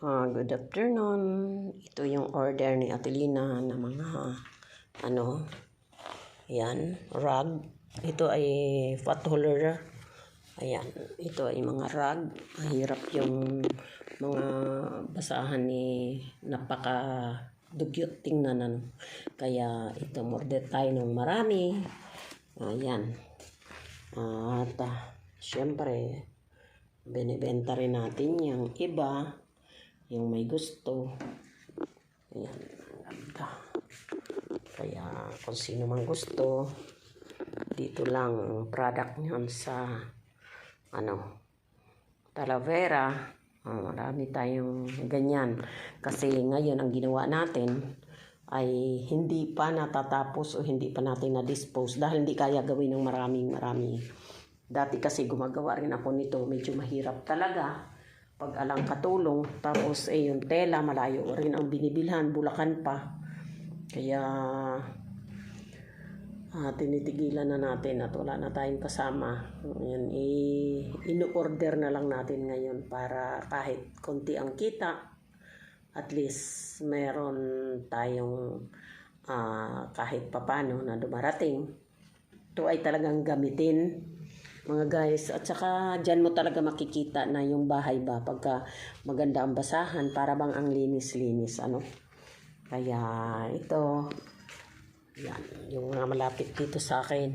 Ah, good afternoon. Ito yung order ni Atelina na mga ano, yan, rug. Ito ay fat holder. Ayan, ito ay mga rug. Mahirap yung mga basahan ni napaka dugyot tingnan ano. Kaya ito order tayo ng marami. Ayan. At ah, syempre, binibenta rin natin yung iba, yung may gusto. Ayan, ganda. Kaya kung sino man gusto, dito lang ang product niyon sa ano, Talavera. Ah, marami tayong ganyan. Kasi ngayon ang ginawa natin ay hindi pa natatapos o hindi pa natin na-dispose dahil hindi kaya gawin ng maraming marami. Dati kasi gumagawa rin ako nito, medyo mahirap talaga pag alang katulong. Tapos eh yung tela, malayo rin ang binibilhan, bulakan pa. Kaya ah, tinitigilan na natin at wala na tayong kasama. Yan, i- inu-order na lang natin ngayon para kahit konti ang kita, at least meron tayong ah, kahit papano na dumarating. Ito ay talagang gamitin mga guys. At saka dyan mo talaga makikita na yung bahay ba pagka maganda ang basahan para bang ang linis-linis ano. Kaya ito yan, yung mga malapit dito sa akin.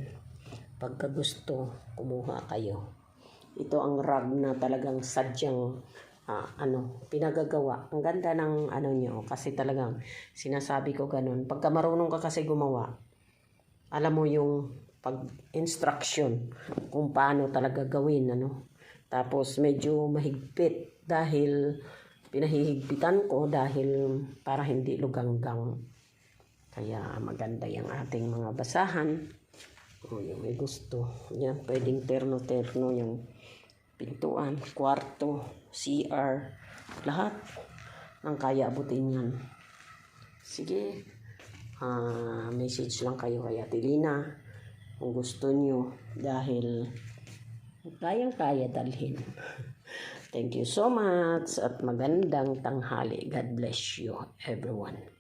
Pagka gusto, kumuha kayo. Ito ang rug na talagang sadyang ah, ano, pinagagawa. Ang ganda ng ano nyo kasi talagang sinasabi ko ganun. Pagka marunong ka kasi gumawa, alam mo yung pag-instruction kung paano talaga gawin, ano. Tapos medyo mahigpit dahil pinahihigpitan ko dahil para hindi luganggang. Kaya maganda yung ating mga basahan. O yung may gusto. Yan, pwedeng terno-terno yung pintuan, kwarto, CR, lahat ng kaya abutin yan. Sige, ah message lang kayo kay Atelina kung gusto nyo dahil kayang-kaya dalhin. Thank you so much at magandang tanghali. God bless you everyone.